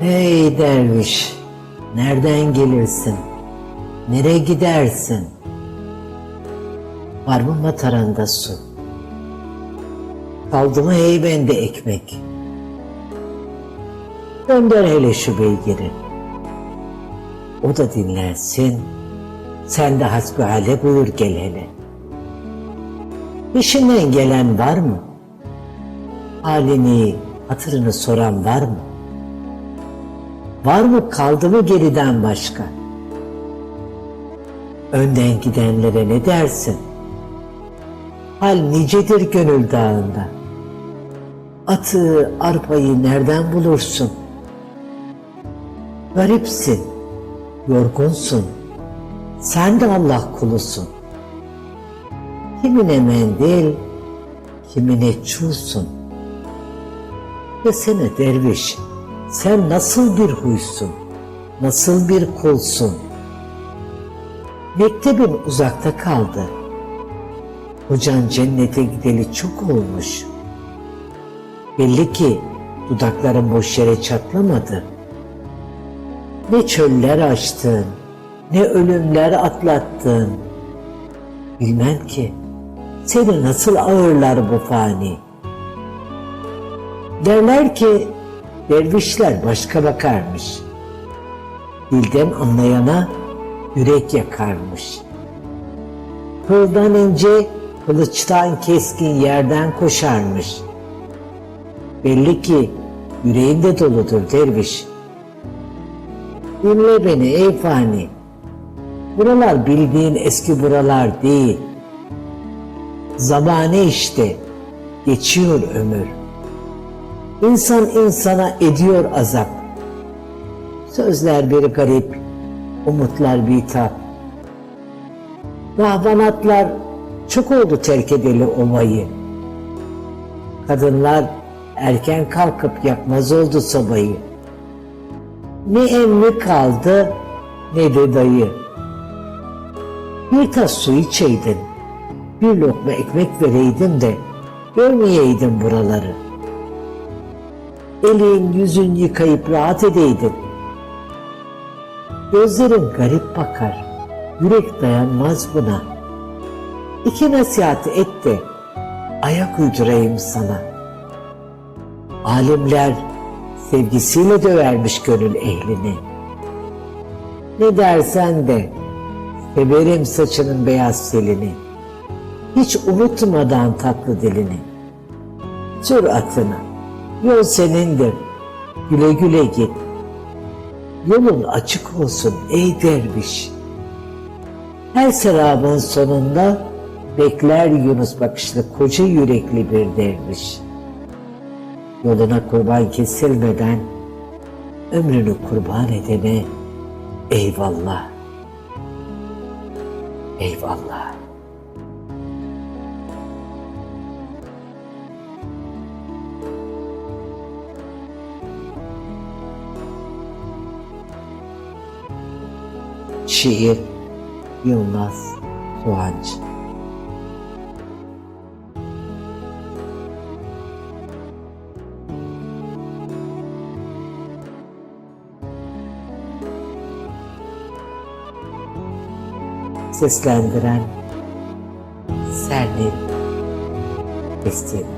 Hey derviş, nereden gelirsin? Nereye gidersin? Var mı mataranda su? Kaldı mı heybende ekmek? Gönder hele şu beygiri. O da dinlensin. Sen de hasbihale buyur gel hele. Peşinden gelen var mı? Halini, hatırını soran var mı? Var mı kaldı mı geriden başka? Önden gidenlere ne dersin? Hal nicedir gönül dağında. Atı, arpayı nereden bulursun? Garipsin, yorgunsun. Sen de Allah kulusun. Kimine mendil, kimine çulsun. Desene derviş, sen nasıl bir huysun, nasıl bir kulsun? Mektebin uzakta kaldı. Hocan cennete gideli çok olmuş. Belli ki dudakların boş yere çatlamadı. Ne çöller açtın, ne ölümler atlattın. Bilmem ki seni nasıl ağırlar bu fani. Derler ki dervişler başka bakarmış. Dilden anlayana yürek yakarmış. Kıldan ince, kılıçtan keskin yerden koşarmış. Belli ki yüreğinde doludur derviş. Dinle beni ey fani. Buralar bildiğin eski buralar değil. Zamane işte, geçiyor ömür. İnsan insana ediyor azap. Sözler bir garip, umutlar bitap. Rahvanatlar çok oldu terk edeli ovayı. Kadınlar erken kalkıp yakmaz oldu sobayı. Ne emmi kaldı ne de dayı. Bir tas su içeydin, bir lokma ekmek vereydin de görmeyeydin buraları. Elin yüzün yıkayıp rahat edeydin. Gözlerin garip bakar, yürek dayanmaz buna. İki nasihat et de ayak uydurayım sana. Alimler sevgisiyle dövermiş gönül ehlini. Ne dersen de severim saçının beyaz selini. Hiç unutmadan tatlı dilini. Sür atını, yol senindir, güle güle git. Yolun açık olsun ey derviş. Her serabın sonunda bekler Yunus bakışlı koca yürekli bir derviş. Yoluna kurban kesilmeden ömrünü kurban edene eyvallah. Eyvallah. Şiir Yılmaz Soğancı. Seslendiren Sernin Esti